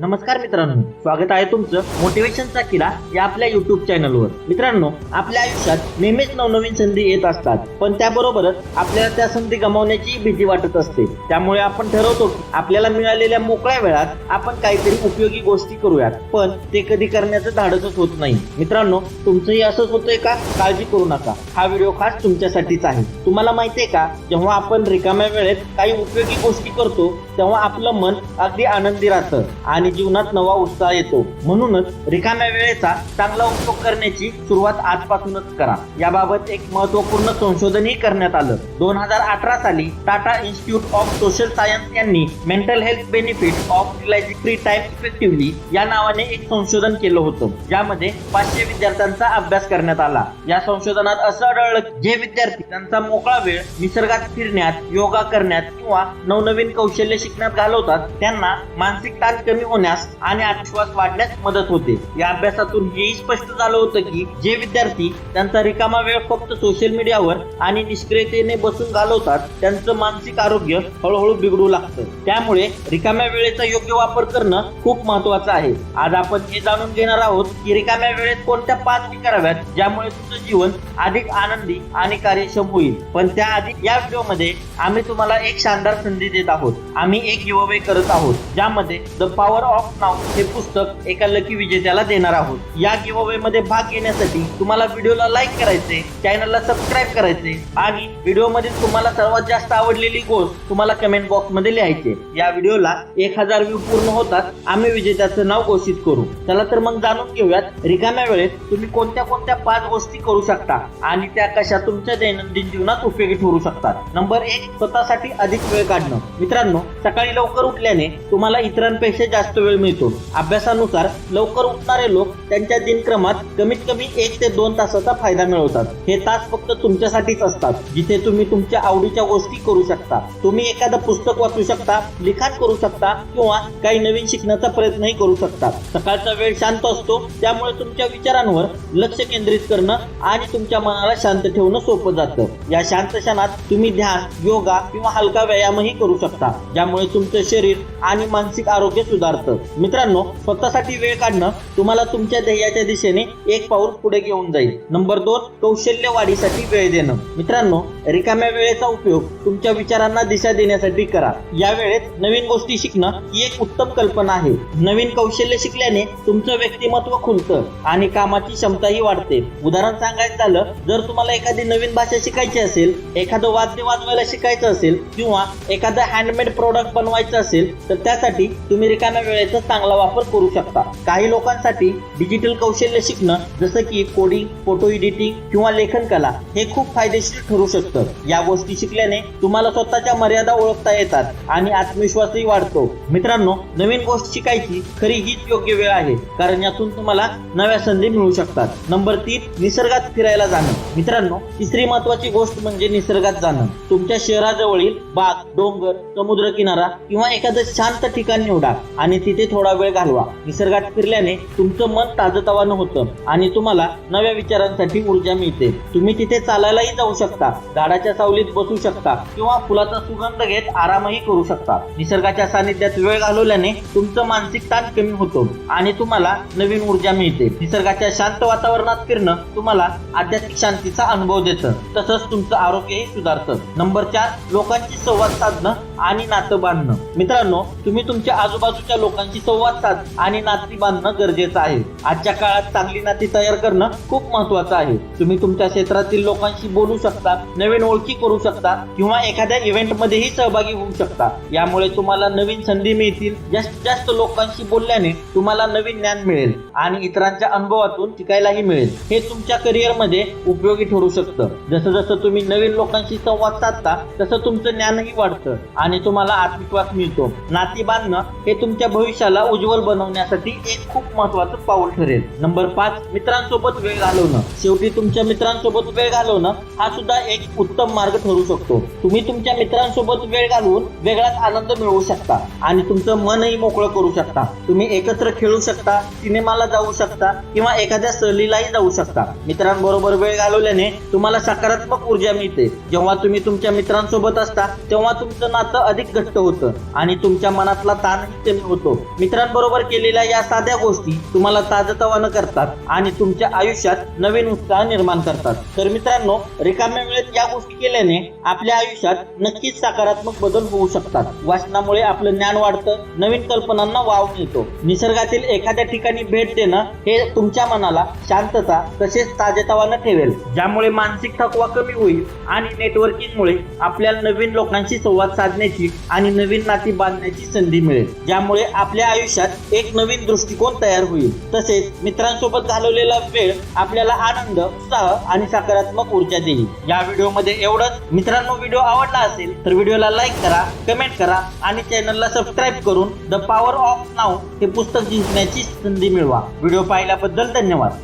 नमस्कार मित्रांनो स्वागत आहे तुमचं मोटिवेशनचा किरा या आपल्या युट्यूब चॅनलवर मित्रांनो आपल्या आयुष्यात नेहमीच नवनवीन संधी येत असतात पण त्याबरोबरच आपल्याला त्या संधी गमावण्याची भीती वाटत असते. त्यामुळे आपण ठरवतो की आपल्याला मिळालेल्या मोकळ्या वेळात आपण काहीतरी उपयोगी गोष्टी करूयात पण ते कधी करण्याचं धाडसच होत नाही. मित्रांनो तुमचंही असंच होतंय का? काळजी करू नका. हा व्हिडिओ खास तुमच्यासाठीच आहे. तुम्हाला माहितीये का जेव्हा आपण रिकाम्या वेळेत काही उपयोगी गोष्टी करतो तेव्हा आपलं मन अगदी आनंदी राहतं. आणि जीवनात नवा उत्साह येतो. म्हणूनच रिकाम्या वेळेचा चांगला उपयोग करण्याची सुरुवात आजपासूनच करा. याबाबत एक महत्त्वपूर्ण संशोधनही करण्यात आलं. दोन हजार अठरा साली Tata Institute of Social Science यांनी mental health benefit of realising free time effectively या नावाने एक संशोधन केलं होतं. ज्यामध्ये पाचशे विद्यार्थ्यांचा अभ्यास करण्यात आला. या संशोधनात असं आढळलं जे विद्यार्थी त्यांचा मोकळा वेळ निसर्गात फिरण्यात योगा करण्यात किंवा नवनवीन कौशल्य शिकण्यात घालवतात त्यांना मानसिक ताण कमी होण्यास आणि आत्मविश्वास वाढण्यास मदत होते. या अभ्यासातून हेही स्पष्ट झालं होतं की जे विद्यार्थी त्यांचा रिकामा वेळ फक्त सोशल मीडियावर आणि निष्क्रियतेने बसून घालवतात त्यांचं मानसिक आरोग्य हळूहळू बिघडू लागतं. त्यामुळे रिकाम्या वेळेचा योग्य वापर करणं खूप महत्वाचं आहे. आज आपण हे जाणून घेणार आहोत की रिकाम्या वेळेत कोणत्या पाच कराव्यात ज्यामुळे तुमचं जीवन अधिक आनंदी आणि कार्यक्षम होईल. पण त्याआधी या व्हिडिओमध्ये आम्ही तुम्हाला एक शानदार संधी देत आहोत. आम्ही एक गिव्हअवे करत आहोत ज्यामध्ये द पॉवर ऑफ नाव हे पुस्तक एका लकी विजेत्याला देणार आहोत. या गिव्हअवे मध्ये भाग घेण्यासाठी तुम्हाला व्हिडिओला लाईक करायचे चॅनलला सबस्क्राईब करायचे आणि व्हिडिओमध्ये तुम्हाला सर्वात जास्त आवडलेली गोष्ट तुम्हाला कमेंट बॉक्समध्ये लिहायचे या व्हिडिओला एक हजार व्ह्यू पूर्ण होतात. आम्ही विजेत्याचं नाव घोषित करू. चला तर मग जाणून घेऊयात. रिकाम्या वेळेत तुम्ही कोणत्या कोणत्या पाच गोष्टी करू शकता आणि त्या कशा तुमच्या दैनंदिन जीवनात उपयोगी ठरू शकतात? नंबर एक स्वतःसाठी अधिक वेळ काढणं. मित्रांनो सकाळी लवकर उठल्याने तुम्हाला इतरांपेक्षा जास्त जास्त वेळ मिळतो. अभ्यासानुसार लवकर उठणारे लोक त्यांच्या दिनक्रमात कमीत कमी एक ते दोन तासाचा फायदा मिळवतात. हे तास फक्त तुमच्यासाठीच असतात जिथे तुम्ही तुमच्या आवडीच्या गोष्टी करू शकता. तुम्ही एखादं पुस्तक वाचू शकता लिखाण करू शकता किंवा काही नवीन शिकण्याचा प्रयत्नही करू शकता. सकाळचा वेळ शांत असतो त्यामुळे तुमच्या विचारांवर लक्ष केंद्रित करणं आणि तुमच्या मनाला शांत ठेवणं सोपं जातं. या शांत क्षणात तुम्ही ध्यान योगा किंवा हलका व्यायामही करू शकता ज्यामुळे तुमचं शरीर आणि मानसिक आरोग्य सुधारतं. मित्रांनो स्वतःसाठी वेळ काढणं तुम्हाला तुमच्या ध्येयाच्या दिशेने एक पाऊल पुढे घेऊन जाईल. नंबर दोन कौशल्य वाढीसाठी वेळ देणं. मित्रांनो रिकाम्या वेळेचा उपयोग तुमच्या विचारांना दिशा देण्यासाठी करा. या वेळेत नवीन गोष्टी शिकणं ही एक उत्तम कल्पना आहे. नवीन कौशल्य शिकल्याने तुमचं व्यक्तिमत्व खुलतं आणि कामाची क्षमताही वाढते. उदाहरण सांगायचं झालं जर तुम्हाला एखादी नवीन भाषा शिकायची असेल एखादं वाद्य वाजवायला शिकायचं असेल किंवा एखादं हँडमेड प्रोडक्ट बनवायचं असेल तर त्यासाठी तुम्ही रिकाम्या वेळेचा चांगला वापर करू शकता. काही लोकांसाठी डिजिटल कौशल्य शिकणं जसं की कोडिंग फोटो एडिटिंग किंवा लेखन कला हे खूप फायदेशीर ठरू शकतं. या गोष्टी शिकल्याने तुम्हाला स्वतःच्या मर्यादा ओळखता येतात आणि आत्मविश्वासही वाढतो. मित्रांनो नवीन गोष्ट शिकायची खरी हीच योग्य वेळ आहे कारण यातून तुम्हाला नव्या संधी मिळू शकतात. नंबर तीन निसर्गात फिरायला जाणं. मित्रांनो तिसरी महत्वाची गोष्ट म्हणजे निसर्गात जाणं. तुमच्या शहराजवळील बाग डोंगर समुद्र किनारा किंवा एखादं शांत ठिकाण निवडा आणि तिथे थोडा वेळ घालवा. निसर्गात फिरल्याने तुमचं मन ताजतवानं होतं आणि तुम्हाला नव्या विचारांसाठी ऊर्जा मिळते. तुम्ही तिथे चालायलाही जाऊ शकता झाडाच्या सावलीत बसू शकता किंवा फुलाचा सुगंध घेत आरामही करू शकता. निसर्गाच्या सानिध्यात वेळ घालवल्याने तुमचं मानसिक ताण कमी होतो आणि तुम्हाला नवीन ऊर्जा मिळते. निसर्गाच्या शांत वातावरणात फिरणं तुम्हाला आध्यात्मिक शांतीचा अनुभव देतं. तसंच तुमचं आरोग्यही सुधारतं. नंबर चार लोकांची संवाद साधणं आणि नातं बांधणं. मित्रांनो तुम्ही तुमच्या आजूबाजूच्या लोक लोकांशी संवाद साध आणि नाती बांधणं गरजेचं आहे. आजच्या काळात चांगली नाती तयार करणं खूप महत्वाचं आहे. तुम्ही तुमच्या क्षेत्रातील लोकांशी बोलू शकता नवीन ओळखी करू शकता किंवा एखाद्या इव्हेंट मध्येही सहभागी होऊ शकता. यामुळे तुम्हाला नवीन संधी मिळतील. जास्तीत जास्त लोकांशी बोलल्याने तुम्हाला नवीन ज्ञान मिळेल आणि इतरांच्या अनुभवातून शिकायलाही मिळेल. हे तुमच्या करिअरमध्ये उपयोगी ठरू शकतं. जसं जसं तुम्ही नवीन लोकांशी संवाद साधता तसं तुमचं ज्ञानही वाढतं आणि तुम्हाला आत्मविश्वास मिळतो. नाती बांधणं हे तुमच्या भविष्याला उज्ज्वल बनवण्यासाठी एक खूप महत्वाचं पाऊल ठरेल. नंबर पाच मित्रांसोबत वेळ घालवणं. शेवटी तुमच्या मित्रांसोबत वेळ घालवणं हा सुद्धा एक उत्तम मार्ग ठरू शकतो. तुम्ही तुमच्या मित्रांसोबत वेळ घालवून वेगळाच आनंद मिळवू शकता आणि तुमचं मनही मोकळं करू शकता. तुम्ही एकत्र खेळू शकता सिनेमाला जाऊ शकता किंवा एखाद्या सहलीलाही जाऊ शकता. मित्रांबरोबर वेळ घालवल्याने तुम्हाला सकारात्मक ऊर्जा मिळते. जेव्हा तुम्ही तुमच्या मित्रांसोबत असता तेव्हा तुमचं नातं अधिक घट्ट होतं आणि तुमच्या मनातला ताणही कमी होतो मित्रांबरोबर केलेल्या या साध्या गोष्टी तुम्हाला ताजतवानं करतात आणि तुमच्या आयुष्यात नवीन उत्साह निर्माण करतात. तर मित्रांनो रिकाम्या वेळेत या गोष्टी केल्याने आपल्या आयुष्यात नक्कीच सकारात्मक बदल होऊ शकतात. वाचनामुळे आपलं ज्ञान वाढतं नवीन कल्पनांना वाव मिळतो. निसर्गातील एखाद्या ठिकाणी भेट देणं हे तुमच्या मनाला शांतता तसेच ताजेतवानं ठेवेल. ज्यामुळे मानसिक थकवा कमी होईल आणि नेटवर्किंगमुळे आपल्याला नवीन लोकांशी संवाद साधण्याची आणि नवीन नाती बांधण्याची संधी मिळेल. ज्यामुळे आपल्या आयुष्यात एक नवीन दृष्टिकोन तयार होईल. तसेच मित्रांसोबत घालवलेला वेळ आपल्याला आनंद उत्साह आणि सकारात्मक ऊर्जा देईल. या व्हिडिओमध्ये एवढंच. मित्रांनो व्हिडिओ आवडला असेल तर व्हिडिओला लाईक करा कमेंट करा आणि चॅनलला सबस्क्राईब करून द पॉवर ऑफ नाव हे पुस्तक जिंकण्याची संधी मिळवा. व्हिडिओ पाहिल्याबद्दल धन्यवाद.